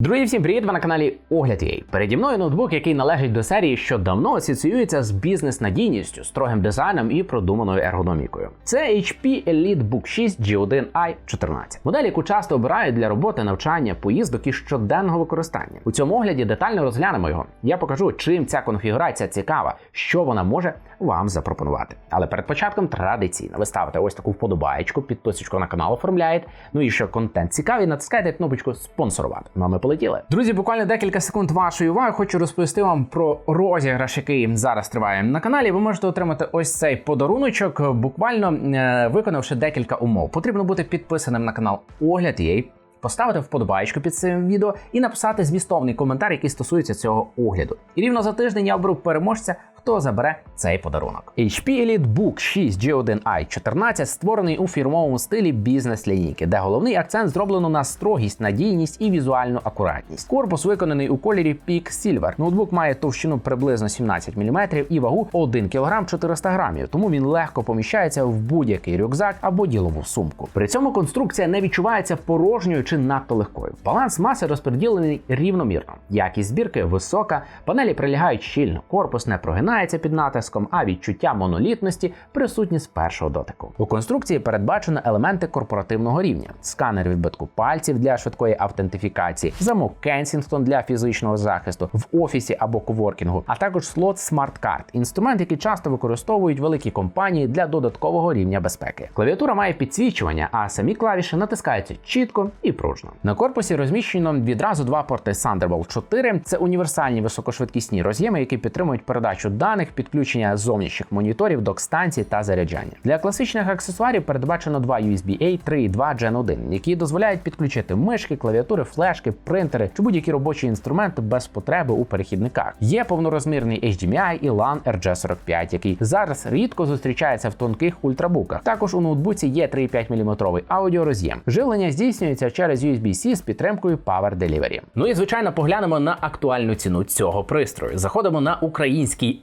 Друзі, всім привіт! Ви на каналі Огляд UA. Переді мною ноутбук, який належить до серії, що давно асоціюється з бізнес-надійністю, строгим дизайном і продуманою ергономікою. Це HP EliteBook 6 G1i 14. Модель, яку часто обирають для роботи, навчання, поїздок і щоденного використання. У цьому огляді детально розглянемо його. Я покажу, чим ця конфігурація цікава, що вона може вам запропонувати. Але перед початком традиційно ви ставите ось таку вподобаєчку, підписочку на канал оформляєте. Ну і що контент цікавий, натискайте кнопочку спонсорувати. Ну а ми полетіли. Друзі, буквально декілька секунд вашої уваги. Хочу розповісти вам про розіграш, який зараз триває на каналі. Ви можете отримати ось цей подаруночок, буквально е, виконавши декілька умов. Потрібно бути підписаним на канал Огляд Єй. Поставити вподобайку під цим відео і написати змістовний коментар, який стосується цього огляду. І рівно за тиждень я оберу переможця, хто забере цей подарунок. HP EliteBook 6 G1i 14 створений у фірмовому стилі бізнес-лінійки, де головний акцент зроблено на строгість, надійність і візуальну акуратність. Корпус виконаний у кольорі Peak Silver. Ноутбук має товщину приблизно 17 мм і вагу 1 кг 400 грамів, тому він легко поміщається в будь-який рюкзак або ділову сумку. При цьому конструкція не відчувається порожньою чи надто легкою. Баланс маси розподілений рівномірно. Якість збірки висока, панелі прилягають щільно, корпус не прогинається під натиском, а відчуття монолітності присутні з першого дотику. У конструкції передбачено елементи корпоративного рівня: сканер відбитку пальців для швидкої автентифікації, замок Kensington для фізичного захисту в офісі або коворкінгу, а також слот Smart Card – інструмент, який часто використовують великі компанії для додаткового рівня безпеки. Клавіатура має підсвічування, а самі клавіші натискаються чітко і пружно. На корпусі розміщено відразу два порти Thunderbolt 4. Це універсальні високошвидкісні роз'єми, які підтримують передачу даних, підключення зовнішніх моніторів, док-станцій та заряджання. Для класичних аксесуарів передбачено два USB-A 3.2 Gen 1, які дозволяють підключити мишки, клавіатури, флешки, принтери чи будь-які робочі інструменти без потреби у перехідниках. Є повнорозмірний HDMI і LAN RJ45, який зараз рідко зустрічається в тонких ультрабуках. Також у ноутбуці є 3,5 мм аудіороз'єм. Живлення здійснюється через USB-C з підтримкою Power Delivery. Ну і звичайно поглянемо на актуальну ціну цього пристрою. Заходимо на український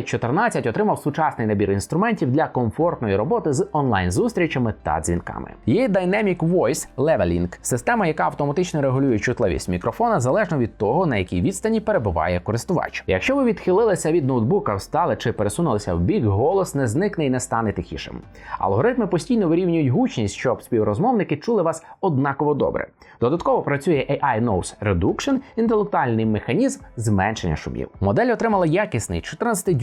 G1i 14 отримав сучасний набір інструментів для комфортної роботи з онлайн-зустрічами та дзвінками. Є Dynamic Voice Leveling – система, яка автоматично регулює чутливість мікрофона залежно від того, на якій відстані перебуває користувач. Якщо ви відхилилися від ноутбука, встали чи пересунулися в бік, голос не зникне і не стане тихішим. Алгоритми постійно вирівнюють гучність, щоб співрозмовники чули вас однаково добре. Додатково працює AI Noise Reduction – інтелектуальний механізм зменшення шумів. Модель отримала якісний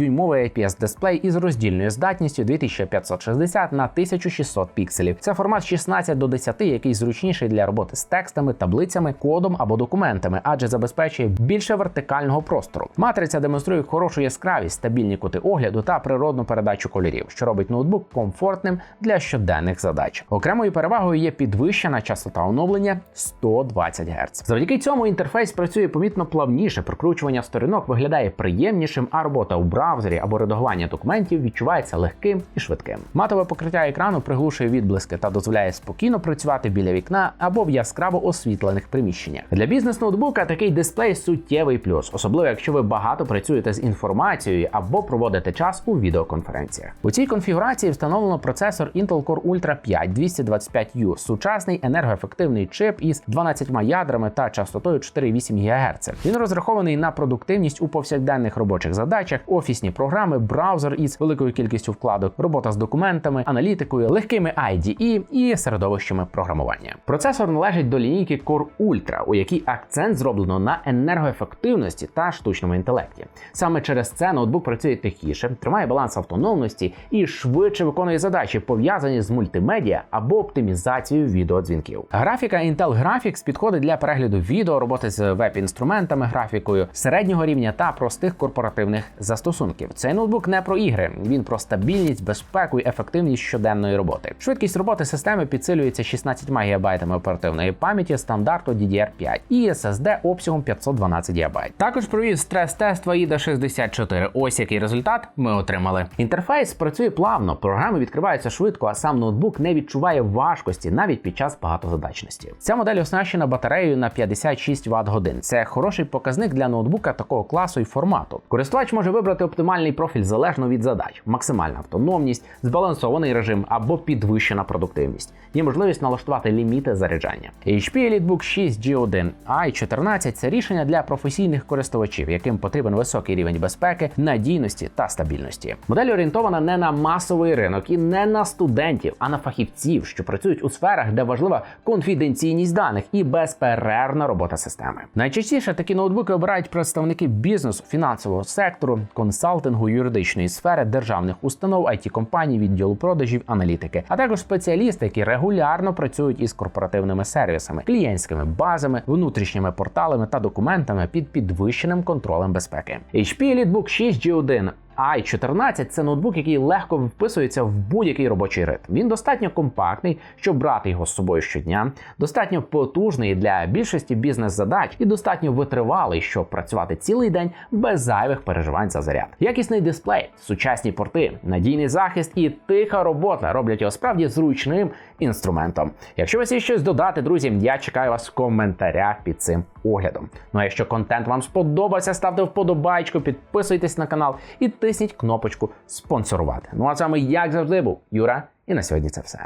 14-дюймовий IPS дисплей із роздільною здатністю 2560 на 1600 пікселів. Це формат 16 до 10, який зручніший для роботи з текстами, таблицями, кодом або документами, адже забезпечує більше вертикального простору. Матриця демонструє хорошу яскравість, стабільні кути огляду та природну передачу кольорів, що робить ноутбук комфортним для щоденних задач. Окремою перевагою є підвищена частота оновлення 120 Гц. Завдяки цьому інтерфейс працює помітно плавніше, прокручування сторінок виглядає приємнішим, а робота у браузері або редагування документів відчувається легким і швидким. Матове покриття екрану приглушує відблиски та дозволяє спокійно працювати біля вікна або в яскраво освітлених приміщеннях. Для бізнес-ноутбука такий дисплей суттєвий плюс, особливо якщо ви багато працюєте з інформацією або проводите час у відеоконференціях. У цій конфігурації встановлено процесор Intel Core Ultra 5 225U, сучасний енергоефективний чип із 12 ядрами та частотою 4,8 ГГц. Він розрахований на продуктивність у повсякденних робочих задачах, офісні програми, браузер із великою кількістю вкладок, робота з документами, аналітикою, легкими IDE і середовищами програмування. Процесор належить до лінійки Core Ultra, у якій акцент зроблено на енергоефективності та штучному інтелекті. Саме через це ноутбук працює тихіше, тримає баланс автономності і швидше виконує задачі, пов'язані з мультимедіа або оптимізацією відеодзвінків. Графіка Intel Graphics підходить для перегляду відео, роботи з веб-інструментами, графікою середнього рівня та простих корпоративних застосунків. Відгуків. Цей ноутбук не про ігри, він про стабільність, безпеку і ефективність щоденної роботи. Швидкість роботи системи підсилюється 16 ГБ оперативної пам'яті стандарту DDR5 і SSD обсягом 512 ГБ. Також провів стрес-тест AIDA 64. Ось який результат ми отримали. Інтерфейс працює плавно, програми відкриваються швидко, а сам ноутбук не відчуває важкості навіть під час багатозадачності. Ця модель оснащена батареєю на 56 Вт годин. Це хороший показник для ноутбука такого класу і формату. Користувач може вибрати оптимальний профіль залежно від задач, максимальна автономність, збалансований режим або підвищена продуктивність. Є можливість налаштувати ліміти заряджання. HP EliteBook 6 G1 i14 – це рішення для професійних користувачів, яким потрібен високий рівень безпеки, надійності та стабільності. Модель орієнтована не на масовий ринок і не на студентів, а на фахівців, що працюють у сферах, де важлива конфіденційність даних і безперервна робота системи. Найчастіше такі ноутбуки обирають представники бізнесу, фінансового сектору, консалтингу, юридичної сфери, державних установ, it компаній, відділу продажів, аналітики, а також спеціалісти, які регулярно працюють із корпоративними сервісами, клієнтськими базами, внутрішніми порталами та документами під підвищеним контролем безпеки. HP Leadbook 6 G1 i14 це ноутбук, який легко вписується в будь-який робочий ритм. Він достатньо компактний, щоб брати його з собою щодня, достатньо потужний для більшості бізнес-задач і достатньо витривалий, щоб працювати цілий день без зайвих переживань за заряд. Якісний дисплей, сучасні порти, надійний захист і тиха робота роблять його справді зручним інструментом. Якщо у вас є щось додати, друзі, я чекаю вас в коментарях під цим оглядом. Ну а якщо контент вам сподобався, ставте вподобайку, підписуйтесь на канал і тисніть кнопочку спонсорувати. Ну а з вами, як завжди, був Юра, і на сьогодні це все.